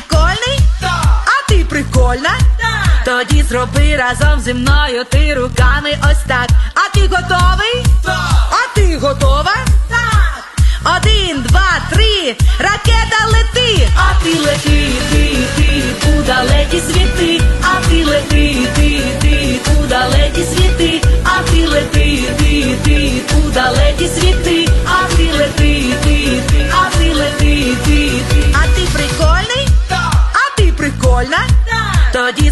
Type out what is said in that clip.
прикольний? Так! А ти прикольна? Так! Тоді зроби разом зі мною ти руками ось так. А ти готовий? Так! А ти готова? Так! Один, два, три, ракета лети! А ти лети, ти, ти, удале.